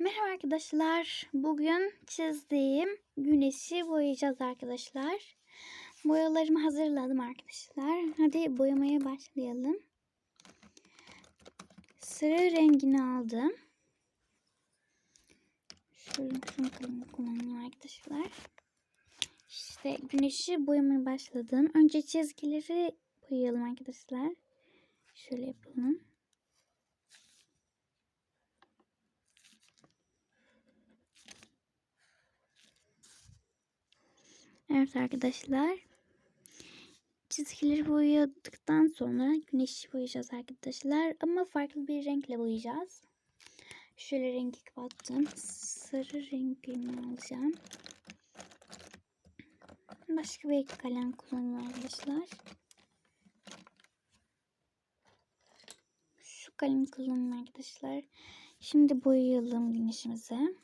Merhaba arkadaşlar. Bugün çizdiğim güneşi boyayacağız arkadaşlar. Boyalarımı hazırladım arkadaşlar. Hadi boyamaya başlayalım. Sarı rengini aldım. Şöyle şunu arkadaşlar. İşte güneşi boyamaya başladım. Önce çizgileri boyayalım arkadaşlar. Şöyle yapalım. Evet arkadaşlar. Çizgileri boyadıktan sonra güneşi boyayacağız arkadaşlar. Ama farklı bir renkle boyayacağız. Şöyle rengi kapattım. Sarı rengimi alacağım. Başka bir kalem kullanıyorum arkadaşlar. Şu kalem kullanıyorum arkadaşlar. Şimdi boyayalım güneşimizi.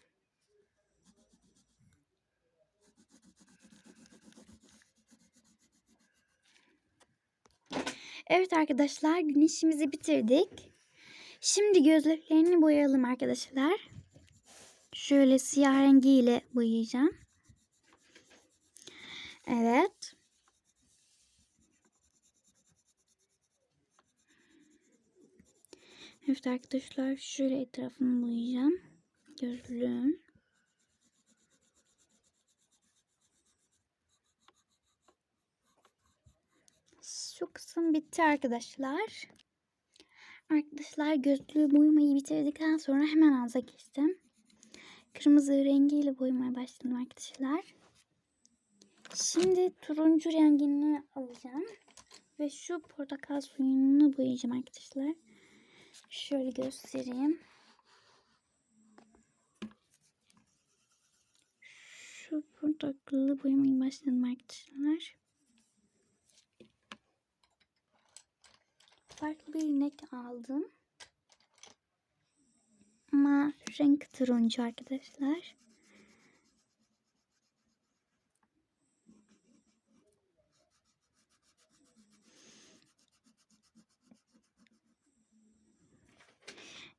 Evet arkadaşlar güneşimizi bitirdik. Şimdi gözlerini boyayalım arkadaşlar. Şöyle siyah rengiyle boyayacağım. Evet. Evet arkadaşlar şöyle etrafını boyayacağım. Gözlüğün. Şu kısım bitti arkadaşlar. Arkadaşlar gözlüğü boyamayı bitirdikten sonra hemen ağza geçtim. Kırmızı rengiyle boyamaya başladım arkadaşlar. Şimdi turuncu rengini alacağım. Ve şu portakal suyunu boyayacağım arkadaşlar. Şöyle göstereyim. Şu portakalı boyamaya başladım arkadaşlar. Farklı bir renk aldım. Ama renk turuncu arkadaşlar.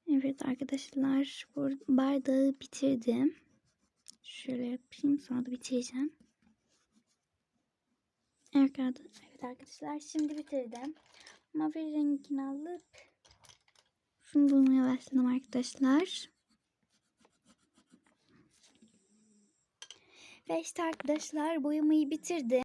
Evet arkadaşlar bu bardağı bitirdim. Şöyle yapayım sonra da bitireceğim. Evet arkadaşlar şimdi bitirdim mavi rengini alıp şunu bulmaya başladım arkadaşlar. Ve işte arkadaşlar boyamayı bitirdim.